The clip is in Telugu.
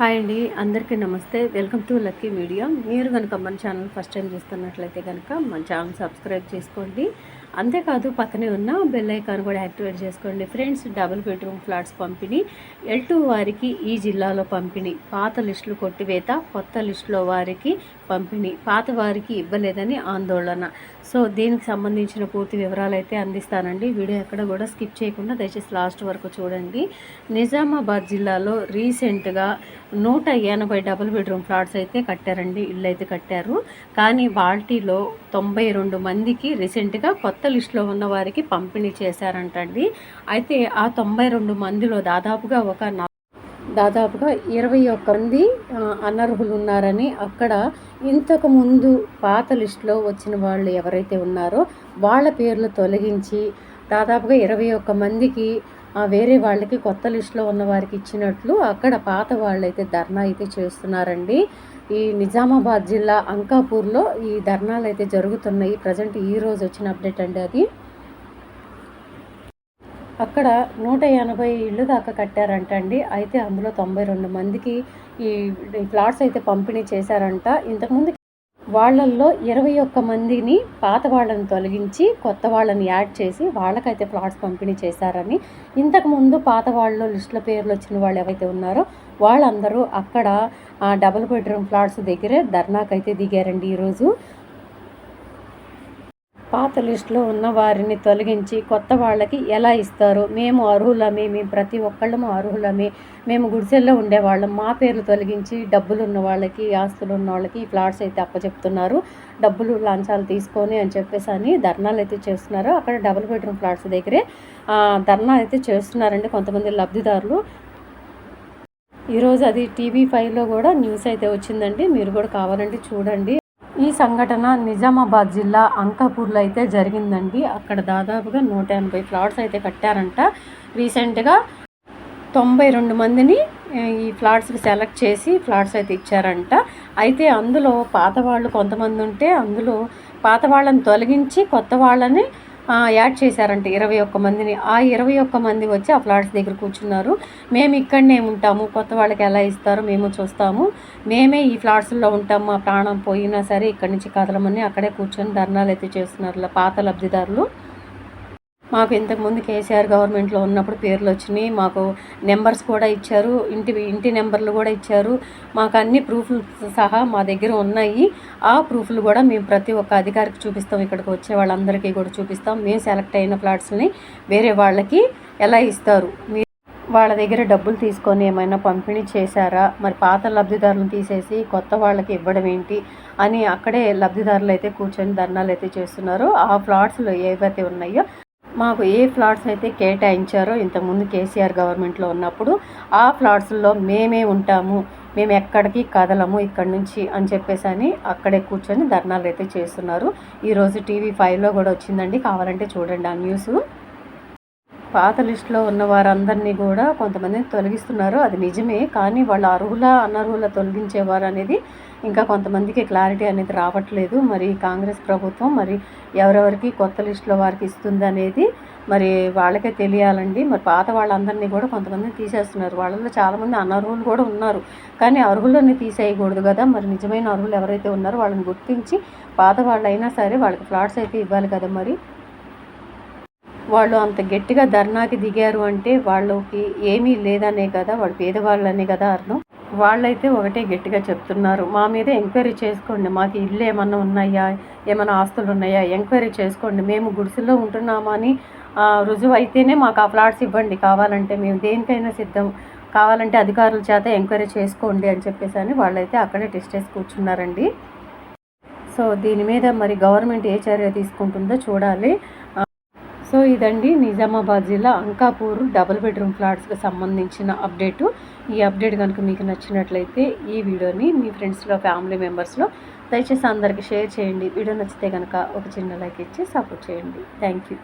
హాయ్ అండి అందరికీ నమస్తే. Welcome to Lucky Media. మీరు కనుక మన ఛానల్ ఫస్ట్ టైం చూస్తున్నట్లయితే కనుక మన ఛానల్ సబ్స్క్రైబ్ చేసుకోండి. అంతేకాదు పక్కనే ఉన్న బెల్ ఐకాన్ కూడా యాక్టివేట్ చేసుకోండి. ఫ్రెండ్స్ డబుల్ బెడ్రూమ్ ఫ్లాట్స్ పంపిణీ ఎల్ టూ వారికి ఈ జిల్లాలో పంపిణీ పాత లిస్టులు కొట్టివేత కొత్త లిస్టులో వారికి పంపిణీ పాత వారికి ఇవ్వలేదని ఆందోళన. సో దీనికి సంబంధించిన పూర్తి వివరాలు అయితే అందిస్తానండి. వీడియో ఎక్కడ కూడా స్కిప్ చేయకుండా దయచేసి లాస్ట్ వరకు చూడండి. నిజామాబాద్ జిల్లాలో రీసెంట్గా నూట ఎనభై డబుల్ బెడ్రూమ్ ఫ్లాట్స్ అయితే కట్టారండి. ఇల్లు అయితే కట్టారు. కానీ వాటిలో తొంభై రెండు మందికి రీసెంట్గా కొత్త లిస్టులో ఉన్న వారికి పంపిణీ చేశారంటండి. అయితే ఆ తొంభై రెండు మందిలో దాదాపుగా ఒక దాదాపుగా ఇరవై ఒక్క మంది అనర్హులు ఉన్నారని అక్కడ ఇంతకు ముందు పాత లిస్టులో వచ్చిన వాళ్ళు ఎవరైతే ఉన్నారో వాళ్ళ పేర్లు తొలగించి దాదాపుగా ఇరవై ఒక్క మందికి వేరే వాళ్ళకి కొత్త లిస్టులో ఉన్న వారికి ఇచ్చినట్లు అక్కడ పాత వాళ్ళైతే ధర్నా అయితే చేస్తున్నారండి. ఈ నిజామాబాద్ జిల్లా అంకాపూర్లో ఈ ధర్నాలు అయితే జరుగుతున్నాయి. ప్రజెంట్ ఈ రోజు వచ్చిన అప్డేట్ అండి అది. అక్కడ నూట ఎనభై ఇళ్ళు దాకా కట్టారంట అండి అయితే అందులో తొంభై రెండు మందికి ఈ ఫ్లాట్స్ అయితే పంపిణీ చేశారంట. ఇంతకుముందు వాళ్ళల్లో ఇరవై ఒక్క మందిని పాత వాళ్ళని తొలగించి కొత్త వాళ్ళని యాడ్ చేసి వాళ్ళకైతే ఫ్లాట్స్ పంపిణీ చేశారని. ఇంతకుముందు పాత వాళ్ళు లిస్టుల పేర్లు వచ్చిన వాళ్ళు ఎవరైతే ఉన్నారో వాళ్ళందరూ అక్కడ డబుల్ బెడ్రూమ్ ఫ్లాట్స్ దగ్గరే ధర్నాకైతే దిగారండి ఈరోజు. పాత లిస్టులో ఉన్న వారిని తొలగించి కొత్త వాళ్ళకి ఎలా ఇస్తారు? మేము అర్హులమే మేము ప్రతి ఒక్కళ్ళము అర్హులమే. మేము గుడిసెల్లో ఉండేవాళ్ళం. మా పేర్లు తొలగించి డబ్బులు ఉన్న వాళ్ళకి ఆస్తులు ఉన్న వాళ్ళకి ఫ్లాట్స్ అయితే అప్పచెప్తున్నారు. డబ్బులు లంచాలు తీసుకొని అని చెప్పేసి అని ధర్నాలు అయితే చేస్తున్నారు. అక్కడ డబుల్ బెడ్రూమ్ ఫ్లాట్స్ దగ్గరే ధర్నా అయితే చేస్తున్నారండి కొంతమంది లబ్ధిదారులు. ఈరోజు అది టీవీ ఫైవ్లో కూడా న్యూస్ అయితే వచ్చిందండి. మీరు కూడా కావాలంటే చూడండి. ఈ సంఘటన నిజామాబాద్ జిల్లా అంకాపూర్లో అయితే జరిగిందండి. అక్కడ దాదాపుగా నూట ఎనభై ఫ్లాట్స్ అయితే కట్టారంట. రీసెంట్గా తొంభై రెండు మందిని ఈ ఫ్లాట్స్కి సెలెక్ట్ చేసి ఫ్లాట్స్ అయితే ఇచ్చారంట. అయితే అందులో పాత వాళ్ళు కొంతమంది ఉంటే అందులో పాత వాళ్ళని తొలగించి కొత్త వాళ్ళని యాడ్ చేశారంట ఇరవై ఒక్క మందిని. ఆ ఇరవై ఒక్క మంది వచ్చి ఆ ఫ్లాట్స్ దగ్గర కూర్చున్నారు. మేము ఇక్కడనే ఉంటాము. కొత్త వాళ్ళకి ఎలా ఇస్తారో మేము చూస్తాము. మేమే ఈ ఫ్లాట్స్లో ఉంటాము. మా ప్రాణం పోయినా సరే ఇక్కడి నుంచి కదలమని అక్కడే కూర్చొని ధర్నాలు అయితే చేస్తున్నారు పాత లబ్ధిదారులు. మాకు ఇంతకుముందు కేసీఆర్ గవర్నమెంట్లో ఉన్నప్పుడు పేర్లు వచ్చినాయి మాకు నెంబర్స్ కూడా ఇచ్చారు. ఇంటి ఇంటి నెంబర్లు కూడా ఇచ్చారు. మాకు అన్ని ప్రూఫ్లు సహా మా దగ్గర ఉన్నాయి. ఆ ప్రూఫ్లు కూడా మేము ప్రతి ఒక్క అధికారికి చూపిస్తాం. ఇక్కడికి వచ్చే వాళ్ళందరికీ కూడా చూపిస్తాం. మేము సెలెక్ట్ అయిన ఫ్లాట్స్ని వేరే వాళ్ళకి ఎలా ఇస్తారు? వాళ్ళ దగ్గర డబ్బులు తీసుకొని ఏమైనా పంపిణీ చేశారా? మరి పాత లబ్ధిదారులను తీసేసి కొత్త వాళ్ళకి ఇవ్వడం ఏంటి అని అక్కడే లబ్ధిదారులు అయితే కూర్చొని ధర్నాలు అయితే చేస్తున్నారు. ఆ ఫ్లాట్స్లో ఏవైతే ఉన్నాయో మాకు ఏ ఫ్లాట్స్ అయితే కేటాయించారో ఇంతకుముందు కేసీఆర్ గవర్నమెంట్లో ఉన్నప్పుడు ఆ ఫ్లాట్స్లో మేమే ఉంటాము మేము ఎక్కడికి కదలము ఇక్కడి నుంచి అని చెప్పేసి అని అక్కడే కూర్చొని ధర్నాలు అయితే చేస్తున్నారు. ఈరోజు టీవీ ఫైవ్లో కూడా వచ్చిందండి కావాలంటే చూడండి ఆ న్యూస్. పాత లిస్టులో ఉన్న వారందరినీ కూడా కొంతమందిని తొలగిస్తున్నారు. అది నిజమే. కానీ వాళ్ళ అర్హుల అనర్హుల తొలగించేవారు అనేది ఇంకా కొంతమందికి క్లారిటీ అనేది రావట్లేదు. మరి కాంగ్రెస్ ప్రభుత్వం మరి ఎవరెవరికి కొత్త లిస్టులో వారికి ఇస్తుంది అనేది మరి వాళ్ళకే తెలియాలండి. మరి పాత వాళ్ళందరినీ కూడా కొంతమందిని తీసేస్తున్నారు. వాళ్ళలో చాలామంది అనర్హులు కూడా ఉన్నారు. కానీ అర్హులని తీసేయకూడదు కదా. మరి నిజమైన అర్హులు ఎవరైతే ఉన్నారో వాళ్ళని గుర్తించి పాత వాళ్ళైనా సరే వాళ్ళకి ఫ్లాట్స్ అయితే ఇవ్వాలి కదా మరి. వాళ్ళు అంత గట్టిగా ధర్నాకి దిగారు అంటే వాళ్ళకి ఏమీ లేదనే కదా వాళ్ళు పేదవాళ్ళనే కదా అర్థం? వాళ్ళైతే ఒకటే గట్టిగా చెప్తున్నారు. మా మీద ఎంక్వైరీ చేసుకోండి మాకు ఇల్లు ఏమన్నా ఉన్నాయా ఏమైనా ఆస్తులు ఉన్నాయా ఎంక్వైరీ చేసుకోండి మేము గుడిసెలో ఉంటున్నామా అని రుజువు అయితేనే మాకు ఆ ఫ్లాట్స్ ఇవ్వండి. కావాలంటే మేము దేనికైనా సిద్ధం కావాలంటే అధికారుల చేత ఎంక్వైరీ చేసుకోండి అని చెప్పేసి అని వాళ్ళైతే అక్కడే టెస్ట్ చేసి కూర్చున్నారండి. సో దీని మీద మరి గవర్నమెంట్ ఏ చర్య తీసుకుంటుందో చూడాలి. సో ఇదండి నిజామాబాద్ జిల్లా అంకాపూర్ డబుల్ బెడ్రూమ్ ఫ్లాట్స్కి సంబంధించిన అప్డేటు. ఈ అప్డేట్ కనుక మీకు నచ్చినట్లయితే ఈ వీడియోని మీ ఫ్రెండ్స్లో ఫ్యామిలీ మెంబర్స్లో దయచేసి అందరికీ షేర్ చేయండి. వీడియో నచ్చితే కనుక ఒక చిన్న లైక్ ఇచ్చి సపోర్ట్ చేయండి. Thank you